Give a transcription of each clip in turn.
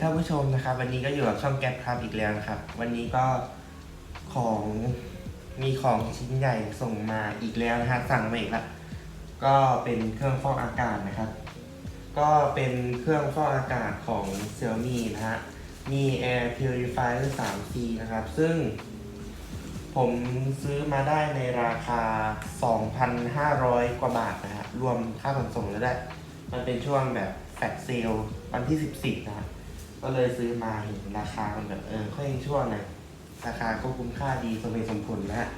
ท่านผู้ชมนะครับ วันนี้ก็อยู่กับช่องแก๊ปครับอีกแล้วนะครับ วันนี้ก็ของมีของชิ้นใหญ่ส่งมาอีกแล้วนะฮะสั่งมาอีกล้วก็เป็นเครื่องฟอกอากาศนะครับ ก็เป็นเครื่องฟอกอากาศของ Xiaomi นะฮะมี Air Purifier 3C นะครับ ซึ่งผมซื้อมาได้ในราคา 2,500 กว่าบาทนะฮะรวมค่าขนส่งแล้วได้ มันเป็นช่วงแบบแฟลชเซลวันที่ 14 นะฮะ ก็เลยซื้อมาเห็นราคามันแบบเออค่อยช่วงนะราคาก็คุ้มค่าดีสมเหตุสมผลนะฮะ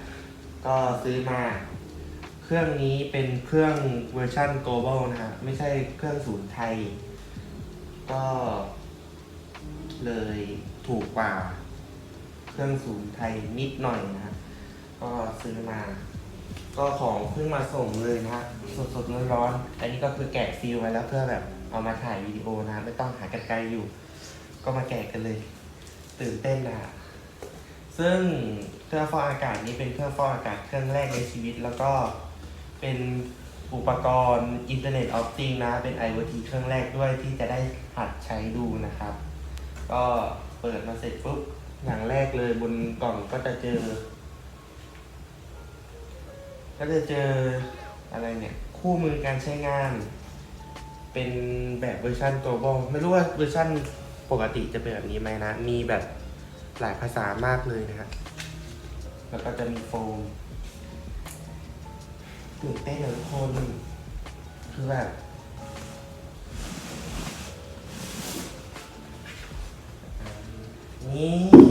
ก็ซื้อมา เครื่องนี้เป็นเครื่องเวอร์ชัน global นะฮะไม่ใช่เครื่องศูนย์ไทย ก็ เลยถูกกว่า เครื่องศูนย์ไทยนิดหน่อยนะฮะก็ซื้อมา ก็ของเพิ่งมาส่งเลยนะฮะสดๆร้อนๆอันนี้ก็คือแกะซีลไว้แล้วเพื่อแบบเอามาถ่ายวิดีโอนะ ไม่ต้องหากันไกลอยู่ ก็มาแกะกันเลย ตื่นเต้นนะซึ่งเครื่องฟอกอากาศนี้เป็นเครื่องฟอกอากาศเครื่องแรกในชีวิต แล้วก็เป็นอุปกรณ์ Internet of Things นะ เป็น IoT เครื่องแรกด้วยที่จะได้หัดใช้ดูนะครับ ก็เปิดมาเสร็จปุ๊บอย่างแรกเลยบนกล่องก็จะเจอ ก็จะเจออะไรเนี่ย คู่มือการใช้งาน เป็นแบบเวอร์ชัน global ไม่รู้ว่าเวอร์ชัน ปกติจะเป็นแบบนี้ไหมนะ มีแบบหลายภาษามากเลยนะฮะแล้วก็จะมีโฟมตื่นเต้นเลยทุกคนคือแบบนี่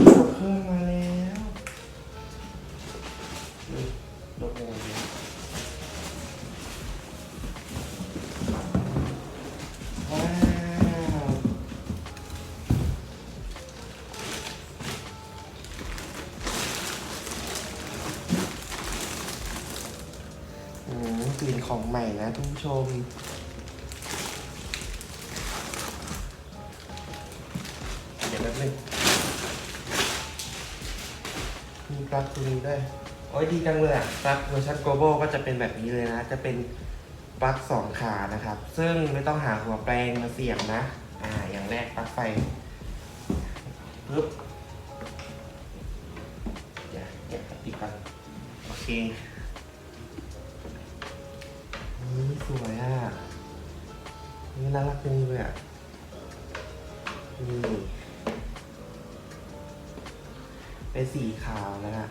คุณผู้ชม เดี๋ยวแป๊บนึงมีปลั๊กตัวนี้ด้วย โอ้ยดีจังเลยอะปลั๊กเวอร์ชัน global ก็จะเป็นแบบนี้เลยนะ จะเป็นปลั๊กสองขานะครับ ซึ่งไม่ต้องหาหัวแปลงมาเสียบนะ อ่า อย่างแรกปลั๊กไฟปึ๊บเดี๋ยวแกะพลาติดก่อนโอเค น่ารักจังเลยอะนี่เป็นสีขาวนะฮะ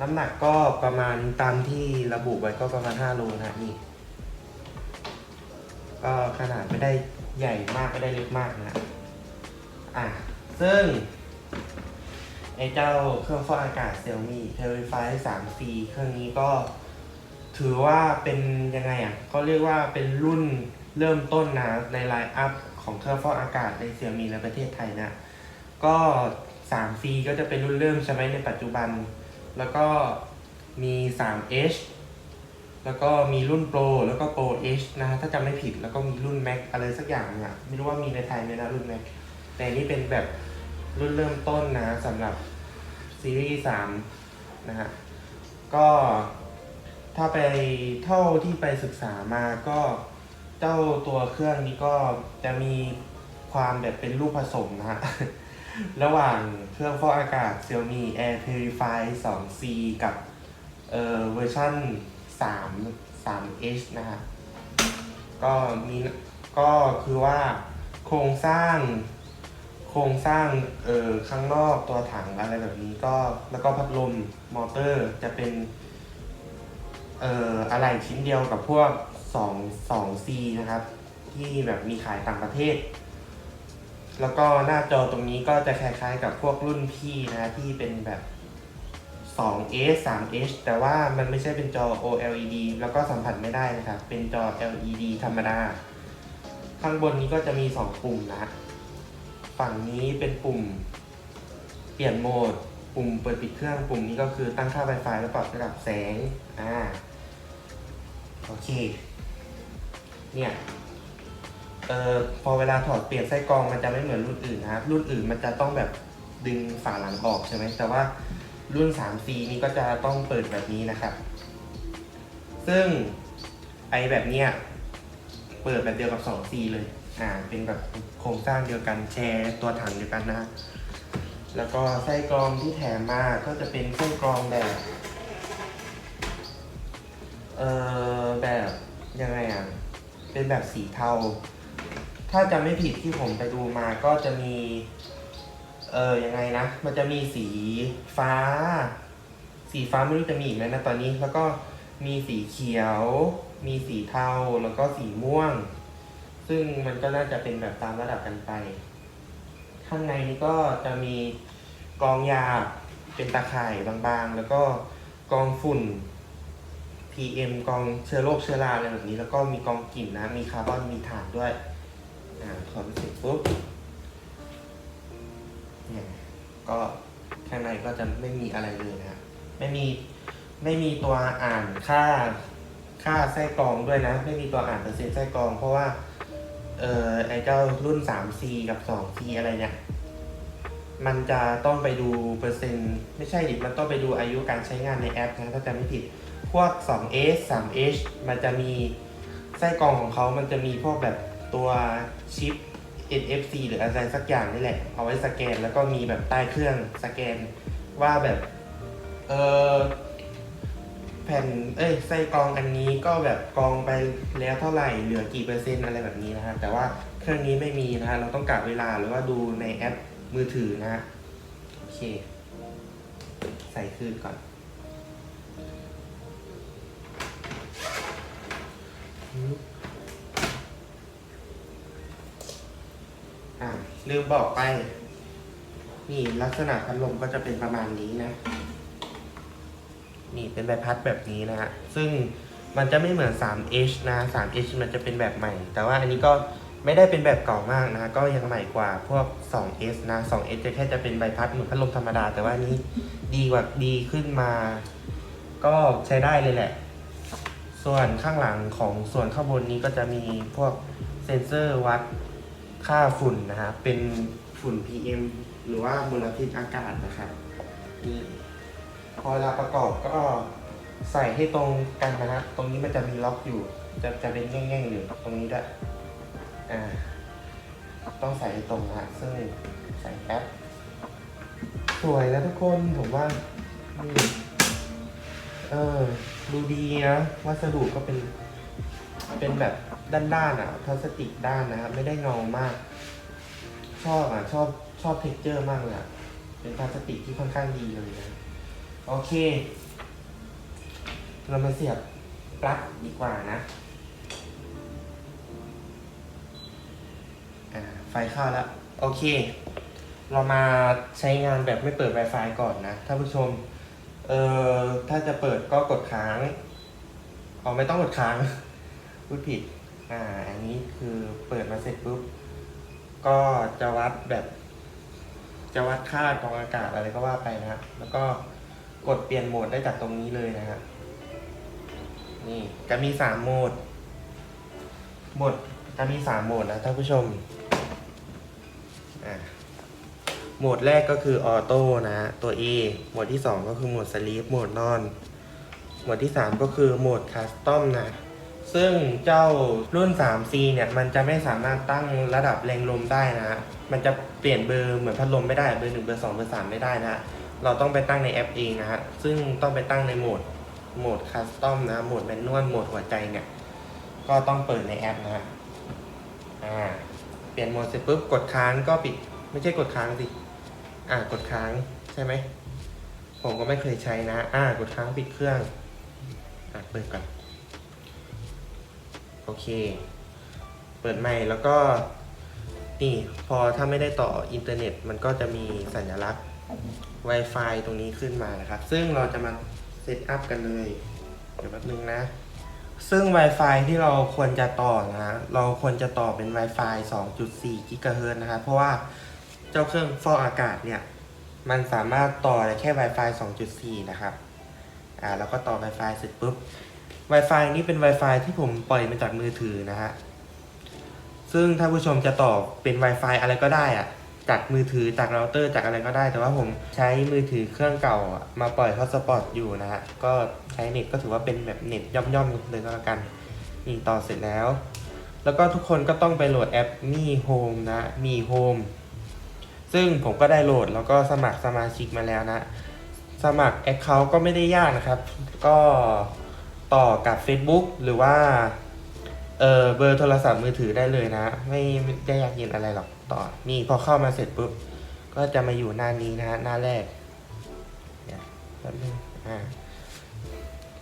น้ำหนักก็ประมาณตามที่ระบุไว้ก็ประมาณ5โลนะนี่ ก็ขนาดไม่ได้ใหญ่มากไม่ได้เล็กมากนะอะ ซึ่งไอเจ้าเครื่องฟอกอากาศ Xiaomi Purify 3C เครื่องนี้ก็ถือว่าเป็นยังไงอะเขาเรียกว่าเป็นรุ่น เริ่มต้นนะในไลน์อัพของเครื่องฟอกอากาศใน Xiaomi ในประเทศไทยนะ ก็ 3C ก็จะเป็นรุ่นเริ่มใช่ไหมในปัจจุบัน แล้วก็มี 3H แล้วก็มีรุ่น Pro แล้วก็ Pro H นะฮะถ้าจำไม่ผิดแล้วก็มีรุ่น Max อะไรสักอย่างเนี่ยไม่รู้ว่ามีในไทยไหมนะรุ่น Max แต่นนี่เป็นแบบรุ่นเริ่มต้นนะสำหรับซีรีส์3นะฮะก็ถ้าไปเท่าที่ไปศึกษามาก็ เจ้าตัวเครื่องนี้ก็จะมีความแบบเป็นลูกผสมนะฮะ ระหว่างเครื่องฟอกอากาศ Xiaomi Air Purify 2C กับเอ่อเวอร์ชัน3 3H นะฮะ ก็มีก็คือว่าโครงสร้างโครงสร้างเอ่อข้างนอกตัวถังอะไรแบบนี้ก็แล้วก็พัดลมมอเตอร์จะเป็นเอ่ออะไรชิ้นเดียวกับพวก 2 2C นะครับ ที่แบบมีขายต่างประเทศ แล้วก็หน้าจอตรงนี้ก็จะคล้ายๆกับพวกรุ่นพี่นะที่เป็นแบบ 2S 3H แต่ว่ามันไม่ใช่เป็นจอ OLED แล้วก็สัมผัสไม่ได้นะครับ เป็นจอ LED ธรรมดา ข้างบนนี้ก็จะมี 2 ปุ่มนะ ฝั่งนี้เป็นปุ่ม เปลี่ยนโหมด ปุ่มเปิดปิดเครื่อง ปุ่มนี้ก็คือตั้งค่า Wi-Fi แล้วปรับระดับแสง อ่า โอเค เนี่ยเอ่อพอเวลาถอดเปลี่ยนไส้กรองมันจะไม่เหมือนรุ่นอื่นนะครับ รุ่นอื่นมันจะต้องแบบดึงฝาหลังออกใช่ไหมแต่ว่ารุ่น 3C นี้ก็จะต้องเปิดแบบนี้นะครับ ซึ่งไอแบบเนี้ยเปิดแบบเดียวกับ 2C เลย อ่า เป็นแบบโครงสร้างเดียวกันแชร์ตัวถังเดียวกันนะ แล้วก็ไส้กรองที่แถมมาก็จะเป็นไส้กรองแบบ เอ่อแบบยังไงอะ เป็นแบบสีเทา ถ้าจำไม่ผิดที่ผมไปดูมาก็จะมี เออยังไงนะ มันจะมีสีฟ้า สีฟ้าไม่รู้จะมีอีกไหมนะตอนนี้ แล้วก็มีสีเขียว มีสีเทา แล้วก็สีม่วง ซึ่งมันก็น่าจะเป็นแบบตามระดับกันไป ข้างในนี้ก็จะมีกองยาเป็นตาข่ายบางๆ แล้วก็กองฝุ่น PM กองเชื้อโรคเชื้อราอะไรแบบนี้ แล้วก็มีกองกลิ่นนะ มีคาร์บอนมีถ่านด้วย อ่าถอดเสร็จปุ๊บเนี่ยก็ข้างในก็จะไม่มีอะไรเลยนะไม่มีไม่มีตัวอ่านค่าค่าไส้กรองด้วยนะ ไม่มีตัวอ่านเปอร์เซ็นต์ไส้กรอง เพราะว่าเอ่อไอเจ้ารุ่น 3C กับ 2C อะไรเนี่ย มันจะต้องไปดูเปอร์เซ็นต์ ไม่ใช่ดิ มันต้องไปดูอายุการใช้งานในแอปนะถ้าจำไม่ผิด พวก 2S 3H มันจะมีไส้กรองของเขามันจะมีพวกแบบตัวชิป NFC หรืออะไรสักอย่างนี่แหละ เอาไว้สแกนแล้วก็มีแบบใต้เครื่องสแกนว่าแบบเออแผ่นเอ้ยไส้กรองอันนี้ก็แบบกรองไปแล้วเท่าไหร่เหลือกี่เปอร์เซ็นต์อะไรแบบนี้นะฮะแต่ว่าเครื่องนี้ไม่มีนะฮะเราต้องกะเวลาหรือว่าดูในแอปมือถือนะฮะโอเค ใส่คืนก่อน อ่าลืมบอกไป นี่ลักษณะพัดลมก็จะเป็นประมาณนี้นะ นี่เป็นใบพัดแบบนี้นะฮะ ซึ่งมันจะไม่เหมือน 3H นะ 3H มันจะเป็นแบบใหม่ แต่ว่าอันนี้ก็ไม่ได้เป็นแบบเก่ามากนะ ก็ยังใหม่กว่าพวก 2S นะ 2S จะแค่จะเป็นใบพัดเหมือนพัดลมธรรมดา แต่ว่านี้ดีกว่าดีขึ้นมา ก็ใช้ได้เลยแหละ ส่วนข้างหลังของส่วนข้างบนนี้ก็จะมีพวกเซ็นเซอร์วัดค่าฝุ่นนะครับเป็นฝุ่น PM หรือว่ามลพิษอากาศนะครับนี่พอเวลาประกอบก็ใส่ให้ตรงกันนะครับตรงนี้มันจะมีล็อกอยู่ จะจะเป็นแง่งๆอยู่ตรงนี้ด้วยอ่าต้องใส่ให้ตรงนะฮะซึ่งใส่แป๊บสวยนะทุกคนผมว่านี่ เออ ดูดีนะ วัสดุก็เป็น เป็นแบบด้านๆอะพลาสติกด้านนะครับ ไม่ได้เงามาก ชอบอะ ชอบชอบเท็กเจอร์มากเลยอะ เป็นพลาสติกที่ค่อนข้างดีเลยนะ โอเค เรามาเสียบปลั๊กดีกว่านะไฟเข้าแล้ว โอเค เรามาใช้งานแบบไม่เปิด Wi-Fi ก่อนนะท่านผู้ชม เอ่อถ้าจะเปิดก็กดค้างอ๋อไม่ต้องกดค้างพูดผิดอ่าอันนี้คือเปิดมาเสร็จปุ๊บก็จะวัดแบบ จะวัดค่ากองอากาศอะไรก็ว่าไปนะแล้วก็กดเปลี่ยนโหมดได้จากตรงนี้เลยนะฮะนี่จะมีสามโหมดโหมดจะมีสามโหมดนะท่านผู้ชมอ่า โหมดแรกก็คือออโต้นะ ตัว A โหมดที่ 2 ก็คือโหมดสลีปโหมดนอน โหมดที่ 3 ก็คือโหมดคัสตอมนะ ซึ่งเจ้ารุ่น 3C เนี่ย มันจะไม่สามารถตั้งระดับแรงลมได้นะ มันจะเปลี่ยนเบอร์เหมือนพัดลมไม่ได้ เบอร์ 1 เบอร์ 2 เบอร์ 3 ไม่ได้นะฮะเราต้องไปตั้งในแอปเองนะฮะ ซึ่งต้องไปตั้งในโหมด โหมดคัสตอมนะ โหมดแมนนวล โหมดหัวใจเนี่ย ก็ต้องเปิดในแอปนะฮะอ่า เปลี่ยนโหมดเสร็จปุ๊บ กดค้างก็ปิด ไม่ใช่กดค้างสิ อ่ากดค้างใช่ไหม ผมก็ไม่เคยใช้นะ อ่ากดค้างปิดเครื่องอะเปิดก่อน โอเค เปิดใหม่แล้วก็ นี่พอถ้าไม่ได้ต่ออินเทอร์เน็ต มันก็จะมีสัญลักษณ์ Wi-Fi ตรงนี้ขึ้นมานะครับ ซึ่งเราจะมาเซตอัพกันเลย เดี๋ยวแป๊บนึงนะ ซึ่ง Wi-Fi ที่เราควรจะต่อนะ เราควรจะต่อเป็น Wi-Fi 2.4 GHz นะครับ เพราะว่า เจ้าเครื่องฟอกอากาศเนี่ยมันสามารถต่อได้แค่ Wi-Fi 2.4 นะครับ อ่าแล้วก็ต่อ Wi-Fi เสร็จปุ๊บ Wi-Fi นี้เป็น Wi-Fi ที่ผมปล่อยมาจากมือถือนะฮะ ซึ่งถ้าผู้ชมจะต่อเป็น Wi-Fi อะไรก็ได้อะจากมือถือจากเราเตอร์จากอะไรก็ได้ แต่ว่าผมใช้มือถือเครื่องเก่ามาปล่อยฮอตสปอตอยู่นะฮะ ก็ใช้เน็ตก็ถือว่าเป็นแบบเน็ตย่อมๆเลยก็แล้วกันนี่ต่อเสร็จแล้ว แล้วก็ทุกคนก็ต้องไปโหลดแอปมีโฮมนะมีโฮม ซึ่งผมก็ได้โหลดแล้วก็สมัครสมาชิกมาแล้วนะ สมัคร Account ก็ไม่ได้ยากนะครับ ก็ต่อกับ Facebook หรือว่าเออเบอร์โทรศัพท์มือถือได้เลยนะ ไม่ไม่ได้ยากเย็นอะไรหรอกต่อนี่พอเข้ามาเสร็จปุ๊บ ก็จะมาอยู่หน้านี้นะฮะหน้าแรกเดี๋ยวแป๊บนึงอ่า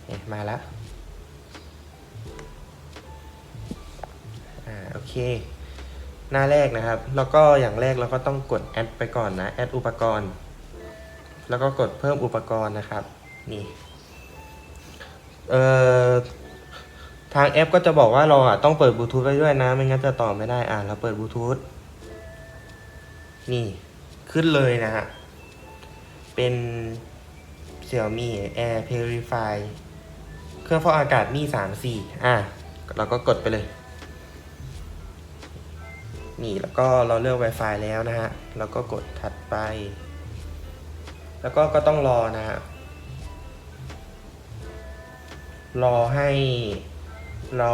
เอ๊ะมาแล้วอ่าโอเค หน้าแรกนะครับ แล้วก็อย่างแรกเราก็ต้องกดแอดไปก่อนนะ แอดอุปกรณ์ แล้วก็กดเพิ่มอุปกรณ์นะครับ นี่ เอ่อ ทางแอปก็จะบอกว่าเราอะต้องเปิดบลูทูธไว้ด้วยนะ ไม่งั้นจะต่อไม่ได้ อ่าเราเปิดบลูทูธ นี่ ขึ้นเลยนะฮะ เป็น Xiaomi Air Purify เครื่องฟอกอากาศมีสามสี่อะ เราก็กดไปเลย นี่แล้วก็เราเลือก Wi-Fi แล้วนะฮะแล้วก็กดถัดไป แล้วก็ก็ต้องรอนะฮะรอให้เรา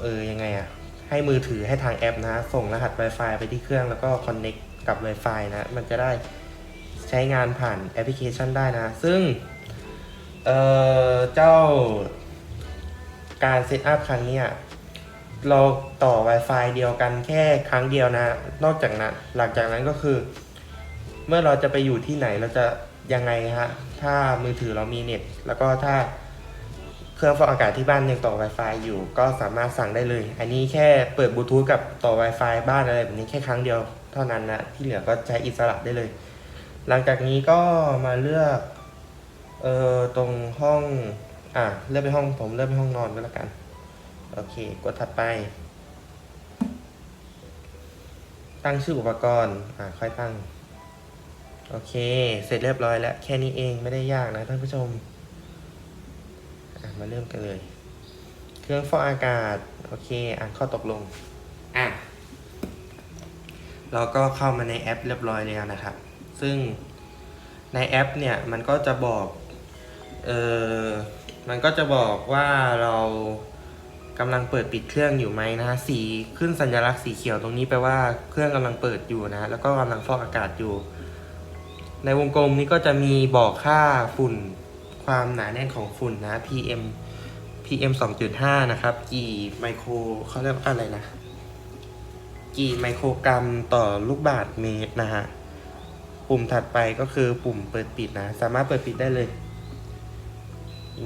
เออยังไงอะให้มือถือให้ทางแอปนะส่งรหัส Wi-Fi ไปที่เครื่องแล้วก็ Connect กับ Wi-Fi นะมันจะได้ใช้งานผ่านแอปพลิเคชันได้นะ ซึ่งเออเจ้าการเซตอัพครั้งเนี้ย เราต่อ Wi-Fi เดียวกันแค่ครั้งเดียวนะ นอกจากนั้น หลังจากนั้นก็คือ เมื่อเราจะไปอยู่ที่ไหนเราจะยังไงฮะ ถ้ามือถือเรามีเน็ต แล้วก็ถ้าเครื่องฟอกอากาศที่บ้านยังต่อ Wi-Fi อยู่ ก็สามารถสั่งได้เลย อันนี้แค่เปิดบลูทูธกับต่อ Wi-Fi บ้านอะไรแบบนี้แค่ครั้งเดียวเท่านั้นนะ ที่เหลือก็ใช้อิสระได้เลย หลังจากนี้ก็มาเลือก เอ่อ ตรงห้อง อะ เลือกไปห้องผมเลือกไปห้องนอนก็แล้วกัน โอเค กดถัดไป ตั้งชื่ออุปกรณ์ อะค่อยตั้ง โอเค เสร็จเรียบร้อยแล้ว แค่นี้เองไม่ได้ยากนะท่านผู้ชม อะมาเริ่มกันเลย เครื่องฟอกอากาศ โอเค อ่านข้อตกลง อะ เราก็เข้ามาในแอปเรียบร้อยแล้วนะครับ ซึ่งในแอปเนี่ย มันก็จะบอก เออมันก็จะบอกว่าเรา กำลังเปิดปิดเครื่องอยู่ไหมนะฮะสีขึ้นสัญลักษณ์สีเขียวตรงนี้แปลว่าเครื่องกำลังเปิดอยู่นะ แล้วก็กำลังฟอกอากาศอยู่ ในวงกลมนี้ก็จะมีบอกค่าฝุ่นความหนาแน่นของฝุ่นนะ PM PM 2.5 นะครับ กี่ไมโครเขาเรียกว่าอะไรนะ กี่ไมโครกรัมต่อลูกบาศก์เมตรนะฮะ ปุ่มถัดไปก็คือปุ่มเปิดปิดนะ สามารถเปิดปิดได้เลย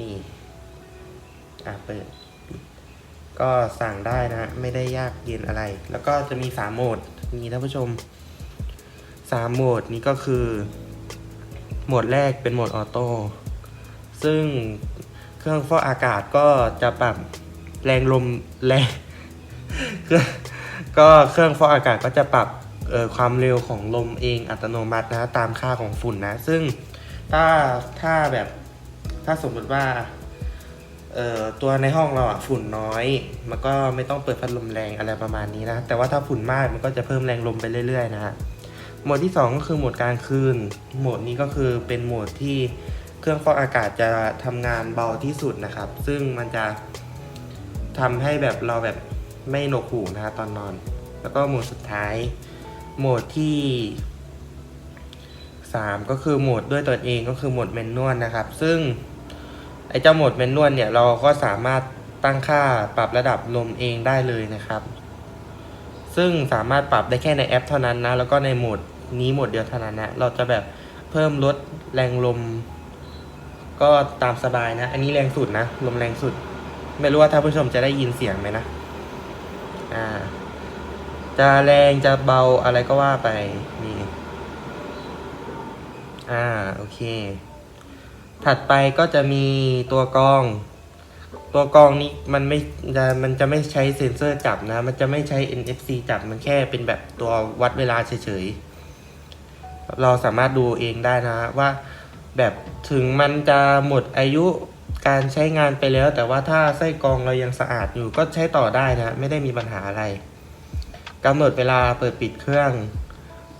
นี่ อะเปิด ก็สั่งได้นะฮะไม่ได้ยากเย็นอะไร แล้วก็จะมีสามโหมดนี่ท่านผู้ชมสามโหมดนี้ก็คือ โหมดแรกเป็นโหมดออโต้ซึ่งเครื่องฟอกอากาศก็จะปรับแรงลมแรงก็เครื่องฟอกอากาศก็จะปรับความเร็วของลมเองอัตโนมัตินะตามค่าของฝุ่นนะ ซึ่งถ้าถ้าแบบถ้าสมมติว่า ตัวในห้องเราอะฝุ่นน้อย มันก็ไม่ต้องเปิดพัดลมแรงอะไรประมาณนี้นะ แต่ว่าถ้าฝุ่นมากมันก็จะเพิ่มแรงลมไปเรื่อย ๆ นะฮะโหมดที่ 2 ก็คือโหมดกลางคืน โหมดนี้ก็คือเป็นโหมดที่เครื่องฟอกอากาศจะทำงานเบาที่สุดนะครับ ซึ่งมันจะทำให้แบบเราแบบไม่หนวกหูนะฮะตอนนอน แล้วก็โหมดสุดท้าย โหมดที่ 3 ก็คือโหมดด้วยตัวเองก็คือโหมดแมนนวลนะครับ ซึ่ง เจ้าโหมดแมนนวลเนี่ยเราก็สามารถตั้งค่าปรับระดับลมเองได้เลยนะครับ ซึ่งสามารถปรับได้แค่ในแอปเท่านั้นนะ แล้วก็ในโหมดนี้โหมดเดียวเท่านั้นนะ เราจะแบบเพิ่มลดแรงลม ก็ตามสบายนะ อันนี้แรงสุดนะ ลมแรงสุด ไม่รู้ว่าท่านผู้ชมจะได้ยินเสียงไหมนะ อ่า จะแรงจะเบาอะไรก็ว่าไปนี่ อ่า โอเค ถัดไปก็จะมีตัวกรอง ตัวกรองนี้มันไม่จะมันจะไม่ใช้เซ็นเซอร์จับนะ มันจะไม่ใช้ NFC จับมันแค่เป็นแบบตัววัดเวลาเฉยๆ เราสามารถดูเองได้นะว่าแบบถึงมันจะหมดอายุการใช้งานไปแล้ว แต่ว่าถ้าไส้กรองเรายังสะอาดอยู่ก็ใช้ต่อได้นะ ไม่ได้มีปัญหาอะไรกำหนดเวลาเปิดปิดเครื่อง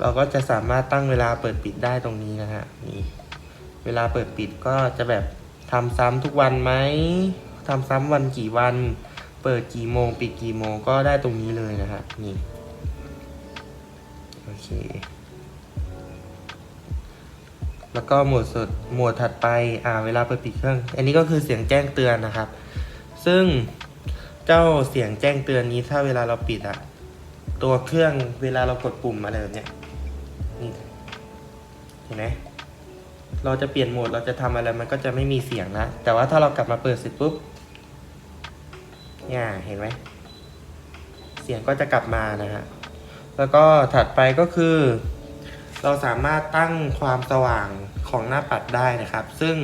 เราก็จะสามารถตั้งเวลาเปิดปิดได้ตรงนี้นะฮะนี่ เวลาเปิดปิดก็จะแบบทำซ้ำทุกวันไหมทำซ้ำวันกี่วัน เปิดกี่โมง ปิดกี่โมงก็ได้ตรงนี้เลยนะฮะนี่โอเคแล้วก็หมวดสุดหมวดถัดไปอ่าเวลาเปิดปิดเครื่อง อันนี้ก็คือเสียงแจ้งเตือนนะครับ ซึ่งเจ้าเสียงแจ้งเตือนนี้ถ้าเวลาเราปิดอะตัวเครื่องเวลาเรากดปุ่มอะไรแบบเนี้ยนี่เห็นไหม เราจะเปลี่ยนโหมดเราจะทำอะไรมันก็จะไม่มีเสียงนะ แต่ว่าถ้าเรากลับมาเปิดเสร็จปุ๊บเนี่ยเห็นไหมเสียงก็จะกลับมานะฮะแล้วก็ถัดไปก็คือ เราสามารถตั้งความสว่างของหน้าปัดได้นะครับ ซึ่ง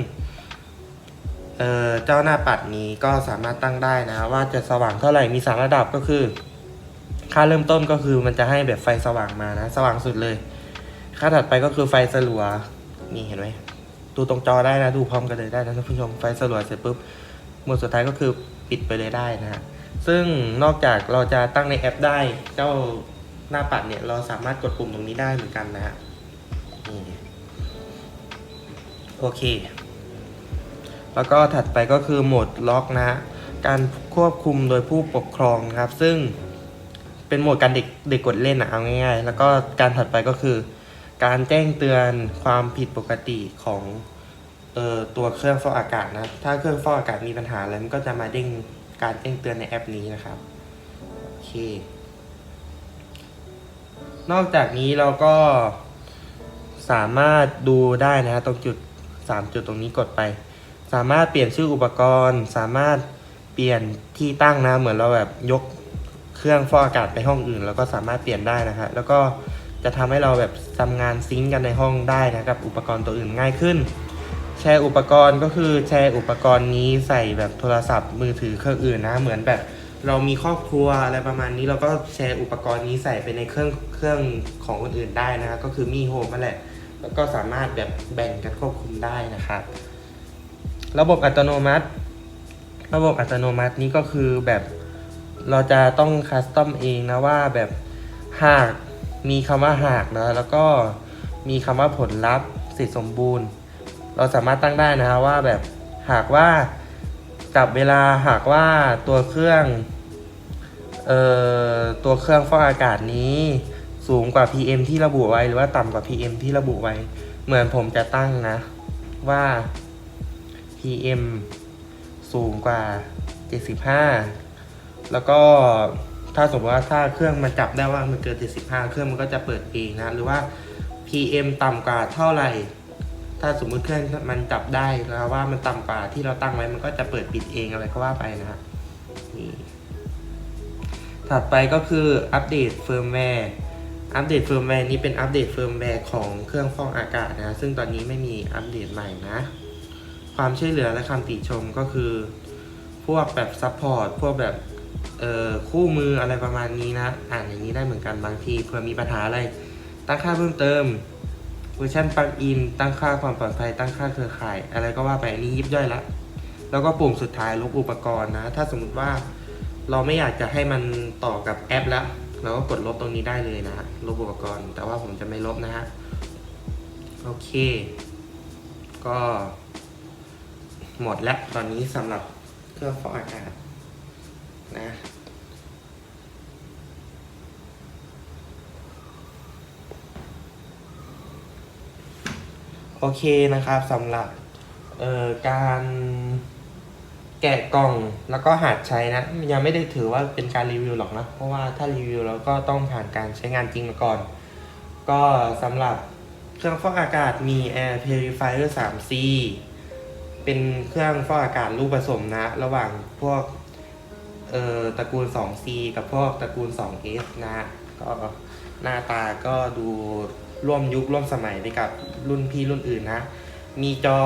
เเจ้าหน้าปัดนี้ก็สามารถตั้งได้นะว่าจะสว่างเท่าไหร่มีสามระดับก็คือ ค่าเริ่มต้นก็คือมันจะให้แบบไฟสว่างมานะ สว่างสุดเลย ค่าถัดไปก็คือไฟสลัว นี่เห็นไหมดูตรงจอได้นะ ดูพร้อมกันเลยได้นะท่านผู้ชม ไฟสลัวเสร็จปุ๊บหมวดสุดท้ายก็คือปิดไปเลยได้นะฮะ ซึ่งนอกจากเราจะตั้งในแอปได้ เจ้าหน้าปัดเนี่ยเราสามารถกดปุ่มตรงนี้ได้เหมือนกันนะฮะนี่โอเค แล้วก็ถัดไปก็คือโหมดล็อกนะฮะ การควบคุมโดยผู้ปกครองนะครับ ซึ่งเป็นโหมดการเด็กเด็กกดเล่นอะเอาง่ายๆ แล้วก็การถัดไปก็คือ การแจ้งเตือนความผิดปกติของเอ่อตัวเครื่องฟอกอากาศนะ ถ้าเครื่องฟอกอากาศมีปัญหาอะไรมันก็จะมาเด้งการแจ้งเตือนในแอปนี้นะครับ โอเค นอกจากนี้เราก็สามารถดูได้นะฮะตรงจุด 3 จุดตรงนี้กดไป สามารถเปลี่ยนชื่ออุปกรณ์ สามารถเปลี่ยนที่ตั้งนะ เหมือนเราแบบยกเครื่องฟอกอากาศไปห้องอื่น แล้วก็สามารถเปลี่ยนได้นะฮะแล้วก็ จะทำให้เราแบบทำงานซิงกันในห้องได้นะกับอุปกรณ์ตัวอื่นง่ายขึ้น แชร์อุปกรณ์ก็คือแชร์อุปกรณ์นี้ใส่แบบโทรศัพท์มือถือเครื่องอื่นนะ เหมือนแบบเรามีครอบครัวอะไรประมาณนี้เราก็แชร์อุปกรณ์นี้ใส่ไปในเครื่องเครื่องของคนอื่นได้นะก็คือมีโฮมนั่นแหละ แล้วก็สามารถแบบแบ่งกันควบคุมได้นะครับ ระบบอัตโนมัติ ระบบอัตโนมัตินี้ก็คือแบบเราจะต้องคัสตอมเองนะว่าแบบหาก มีคำว่าหากนะแล้วก็มีคำว่าผลลัพธ์เสร็จสมบูรณ์ เราสามารถตั้งได้นะฮะว่าแบบหากว่าจับเวลาหากว่าตัวเครื่องเอ่อตัวเครื่องฟอกอากาศนี้สูงกว่า PM ที่ระบุไว้ หรือว่าต่ำกว่า PM ที่ระบุไว้ เหมือนผมจะตั้งนะ ว่า PM สูงกว่า 75 แล้วก็ ถ้าสมมติว่าถ้าเครื่องมันจับได้ว่ามันเกิน75เครื่องมันก็จะเปิดเองนะ หรือว่า PM ต่ำกว่าเท่าไหร่ ถ้าสมมุติเครื่องมันจับได้นะว่ามันต่ำกว่าที่เราตั้งไว้มันก็จะเปิดปิดเองอะไรก็ว่าไปนะฮะนี่ถัดไปก็คืออัปเดตเฟิร์มแวร์อัปเดตเฟิร์มแวร์นี้เป็นอัปเดตเฟิร์มแวร์ของเครื่องฟอกอากาศนะ ซึ่งตอนนี้ไม่มีอัปเดตใหม่นะ ความช่วยเหลือและคำติชมก็คือ พวกแบบซัพพอร์ตพวกแบบ เอ่อคู่มืออะไรประมาณนี้นะ อ่านอย่างนี้ได้เหมือนกันบางทีเผื่อมีปัญหาอะไร ตั้งค่าเพิ่มเติมเวอร์ชันปลั๊กอิน ตั้งค่าความปลอดภัยตั้งค่าเครือข่าย อะไรก็ว่าไปนี้ยิบย่อยละแล้วก็ปุ่มสุดท้ายลบอุปกรณ์นะ ถ้าสมมติว่าเราไม่อยากจะให้มันต่อกับแอปแล้วเราก็กดลบตรงนี้ได้เลยนะฮะลบอุปกรณ์ แต่ว่าผมจะไม่ลบนะฮะโอเค ก็หมดแล้วตอนนี้สำหรับเครื่องฟอกอากาศ นะโอเคนะครับสำหรับเอ่อการแกะกล่องแล้วก็หัดใช้นะยังไม่ได้ถือว่าเป็นการรีวิวหรอกนะ เพราะว่าถ้ารีวิวเราก็ต้องผ่านการใช้งานจริงมาก่อน ก็สำหรับเครื่องฟอกอากาศมี Air Purifier 3C เป็นเครื่องฟอกอากาศรูปผสมนะ ระหว่างพวก เอ่อตระกูล 2C กับพวกตระกูล 2S นะก็หน้าตาก็ดูร่วมยุคร่วมสมัยไปกับรุ่นพี่รุ่นอื่นนะ มีจอ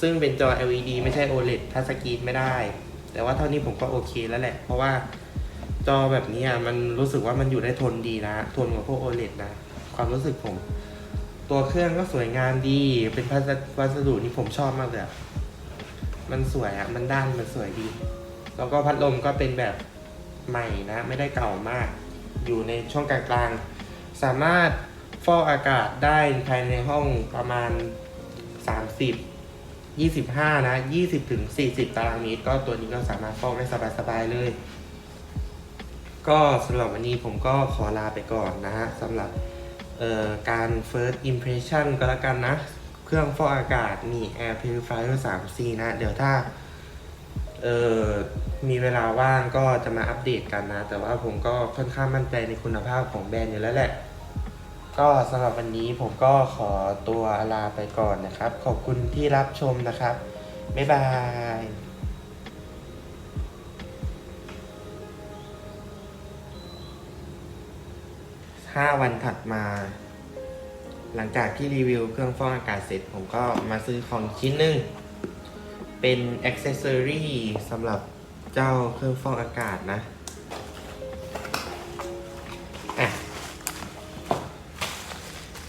ซึ่งเป็นจอ LED ไม่ใช่ OLED ทัชสกรีนไม่ได้ แต่ว่าเท่านี้ผมก็โอเคแล้วแหละ เพราะว่าจอแบบนี้อะมันรู้สึกว่ามันอยู่ได้ทนดีนะ ทนกว่าพวก OLED นะ ความรู้สึกผม ตัวเครื่องก็สวยงามดี เป็นพัสดุวัสดุที่ผมชอบมากเลยมันสวยอะมันด้านมันสวยดี แล้วก็พัดลมก็เป็นแบบใหม่นะ ไม่ได้เก่ามาก อยู่ในช่องกลางๆ สามารถฟอกอากาศได้ภายในห้องประมาณ 30 25 นะ 20ถึง40 ตารางเมตร ก็ตัวนี้ก็สามารถฟอกได้สบายๆเลย ก็สำหรับวันนี้ผมก็ขอลาไปก่อนนะฮะสำหรับการ first impression ก็แล้วกันนะ เครื่องฟอกอากาศมี air purifier 3C นะ เดี๋ยวถ้า เออมีเวลาว่างก็จะมาอัปเดตกันนะ แต่ว่าผมก็ค่อนข้างมั่นใจในคุณภาพของแบรนด์อยู่แล้วแหละ ก็สำหรับวันนี้ผมก็ขอตัวลาไปก่อนนะครับ ขอบคุณที่รับชมนะครับ บ๊ายบายห้าวันถัดมา หลังจากที่รีวิวเครื่องฟอกอากาศเสร็จ ผมก็มาซื้อของชิ้นหนึ่ง เป็นอ c เซสซอรี่สำหรับเจ้าเครื่องฟอกอากาศนะอะ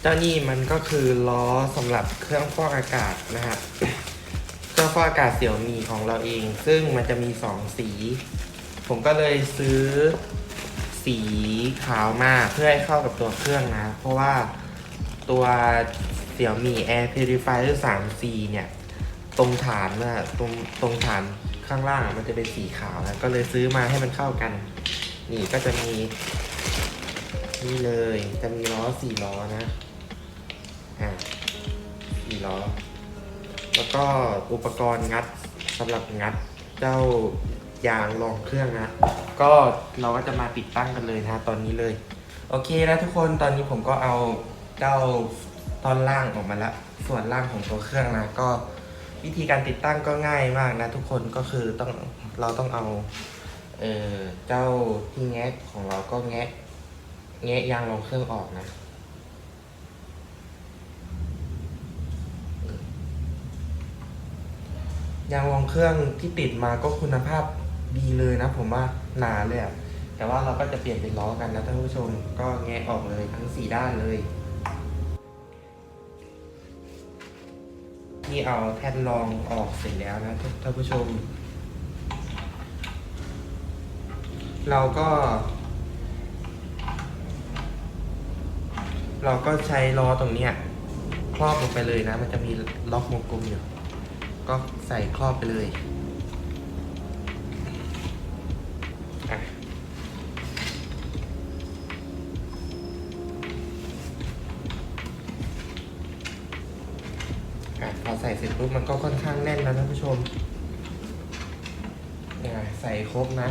เจ้านี่มันก็คือล้อสำหรับเครื่องฟอกอากาศนะฮะเครื่องฟอกอากาศเสี่ยวมีของเราเอง ซึ่งมันจะมีสองสี ผมก็เลยซื้อสีขาวมาเพื่อให้เข้ากับตัวเครื่องนะ เพราะว่าตัวเสี่ยวมี Air Purifier 3C เนี่ย ตรงฐานน่ะตรงตรงฐานข้างล่างมันจะเป็นสีขาวนะก็เลยซื้อมาให้มันเข้ากัน นี่ก็จะมีนี่เลยจะมีล้อสี่ล้อนะอ่าสี่ล้อ แล้วก็อุปกรณ์งัดสำหรับงัดเจ้ายางรองเครื่องนะ ก็เราก็จะมาติดตั้งกันเลยนะตอนนี้เลย โอเคนะทุกคนตอนนี้ผมก็เอาเจ้าตอนล่างออกมาแล้วส่วนล่างของตัวเครื่องนะก็ วิธีการติดตั้งก็ง่ายมากนะทุกคนก็คือต้องเราต้องเอาเออเจ้าที่แงะของเราก็แงะแงะยางรองเครื่องออกนะยางรองเครื่องที่ติดมาก็คุณภาพดีเลยนะ ผมว่าหนาเลยอะแต่ว่าเราก็จะเปลี่ยนเป็นล้อกันนะท่านผู้ชมก็แงะออกเลยทั้งสี่ด้านเลย ที่เอาแท่นรองออกเสร็จแล้วนะท่านผู้ชม เราก็ เราก็ใช้ล้อตรงเนี้ยครอบลงไปเลยนะ มันจะมีล็อกวงกลมอยู่ ก็ใส่ครอบไปเลยอะอะพอใส่ เสร็จปุ๊บมันก็ค่อนข้างแน่นนะท่านผู้ชมเนี่ใส่ครบนะ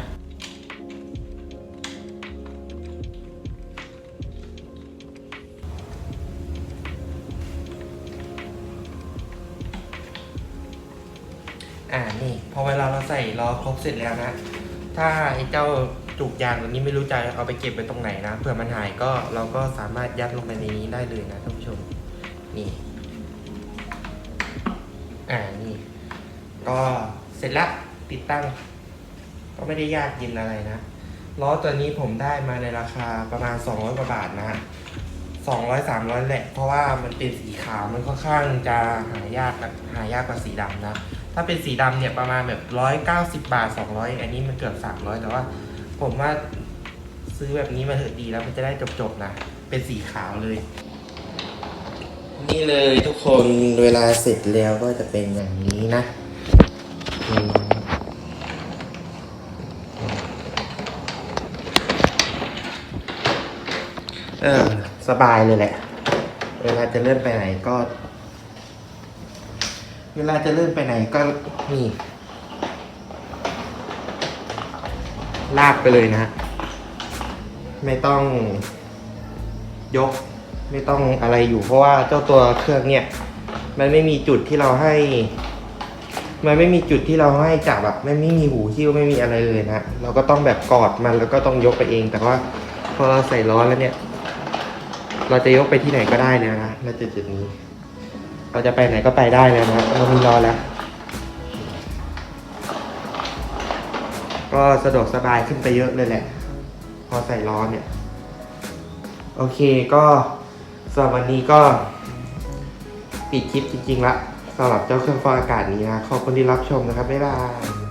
อ่านี่พอเวลาเราใส่ล้อครบเสร็จแล้วนะ ถ้าไอ้เจ้าจุกยางตัวนี้ไม่รู้จะเอาไปเก็บไว้ตรงไหนนะเผื่อมันหายก็เราก็สามารถยัดลงไปในนี้ได้เลยนะท่านผู้ชม นี่ ก็เสร็จแล้วติดตั้ง ก็ไม่ได้ยากเย็นอะไรนะล้อตัวนี้ผมได้มาในราคาประมาณ 200กว่าบาทนะสองร้อยสามร้อยแหละ เพราะว่ามันเป็นสีขาวมันค่อนข้างจะหายากหายากกว่าสีดำนะ ถ้าเป็นสีดำเนี่ยประมาณแบบร้อยเก้าสิบาทสองร้อยอันนี้มันเกือบสามร้อยแต่ว่า ผมว่าซื้อแบบนี้มาเถอะดีแล้วมันจะได้จบๆนะ เป็นสีขาวเลย นี่เลยทุกคนเวลาเสร็จแล้วก็จะเป็นอย่างนี้นะ เออ สบายเลยแหละ เวลาจะเลื่อนไปไหนก็ เวลาจะเลื่อนไปไหนก็นี่ลากไปเลยนะ ไม่ต้องยก ไม่ต้องอะไรอยู่ เพราะว่าเจ้าตัวเครื่องเนี่ย มันไม่มีจุดที่เราให้ มันไม่มีจุดที่เราให้จับอะไม่ไม่มีหูหิ้วไม่มีอะไรเลยนะเราก็ต้องแบบกอดมันแล้วก็ต้องยกไปเอง แต่ว่าพอเราใส่ล้อแล้วเนี่ย เราจะยกไปที่ไหนก็ได้แล้วนะณจุดจุดนี้ เราจะไปไหนก็ไปได้แล้วนะเรามีล้อแล้วก็สะดวกสบายขึ้นไปเยอะเลยแหละ พอใส่ล้อเนี่ย โอเคก็สำหรับวันนี้ก็ปิดคลิปจริงๆละ สำหรับเจ้าเครื่องฟอกอากาศนี้นะขอบคุณที่รับชมนะครับบ๊ายบาย